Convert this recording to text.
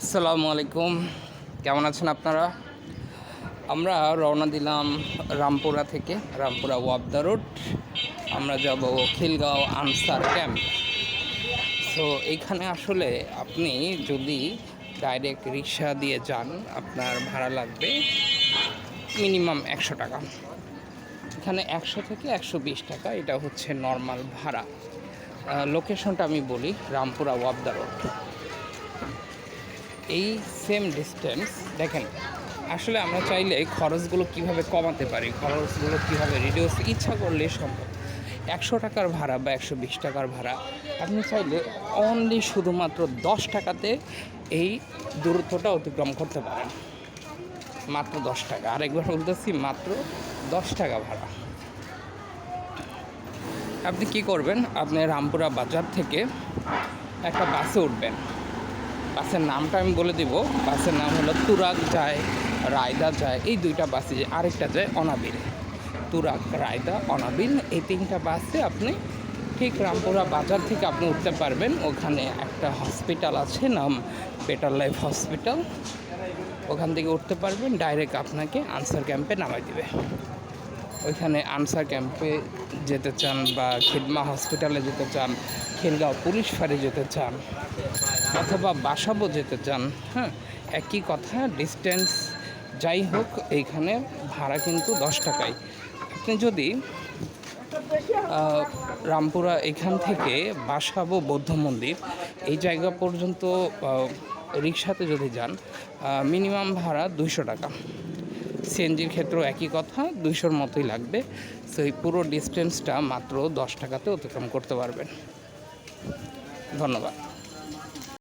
আসসালামু আলাইকুম। কেমন আছেন আপনারা? আমরা রওনা দিলাম রামপুরা থেকে, রামপুরা ওয়াবদা রোড। আমরা যাব খিলগাঁও আনসার ক্যাম্প। সো এখানে আসলে আপনি যদি ডাইরেক্ট রিক্সা দিয়ে যান, আপনার ভাড়া লাগবে মিনিমাম একশো টাকা। এখানে একশো থেকে একশো বিশ টাকা, এটা হচ্ছে নর্মাল ভাড়া। লোকেশনটা আমি বলি, রামপুরা ওয়াবদা রোড। এই সেম ডিস্টেন্স দেখেন, আসলে আমরা চাইলে খরচগুলো কীভাবে কমাতে পারি, খরচগুলো কীভাবে রিডিউস ইচ্ছা করলে সম্ভব। একশো টাকার ভাড়া বা একশো বিশ টাকার ভাড়া, আপনি চাইলে অনলি শুধুমাত্র দশ টাকাতে এই দূরত্বটা অতিক্রম করতে পারেন। মাত্র দশ টাকা, আরেকবার বলতেছি, মাত্র দশ টাকা ভাড়া। আপনি কি করবেন? আপনি রামপুরা বাজার থেকে একটা বাসে উঠবেন। বাসের নামটা আমি বলে দিব। বাসের নাম হলো তুরাগ যায়, রায়দা যায়, এই দুইটা বাসে যায় আরেকটা যায় অনাবিল। তুরাগ, রায়দা, অনাবিল, এই তিনটা বাসে আপনি ঠিক রামপুরা বাজার থেকে আপনি উঠতে পারবেন। ওখানে একটা হসপিটাল আছে, নাম বেটার লাইফ হসপিটাল ওখান থেকে উঠতে পারবেন, ডাইরেক্ট আপনাকে আনসার ক্যাম্পে নামাই দিবে। ওইখানে আনসার ক্যাম্পে যেতে চান বা খিদমা হসপিটালে যেতে চান, খিলগাঁও পুলিশ ফাঁড়ি যেতে চান অথবা বাসাবো যেতে চান হ্যাঁ একই কথা ডিস্টেন্স যাই হোক, এইখানে ভাড়া কিন্তু দশ টাকায়। আপনি যদি রামপুরা এখান থেকে বাসাবো বৌদ্ধ মন্দির, এই জায়গা পর্যন্ত রিক্সাতে যদি যান মিনিমাম ভাড়া দুইশো টাকা। সিএনজির ক্ষেত্রেও একই কথা, দুইশোর মতোই লাগবে। সো এই পুরো ডিস্টেন্সটা মাত্র দশ টাকাতে অতিক্রম করতে পারবেন। ধন্যবাদ।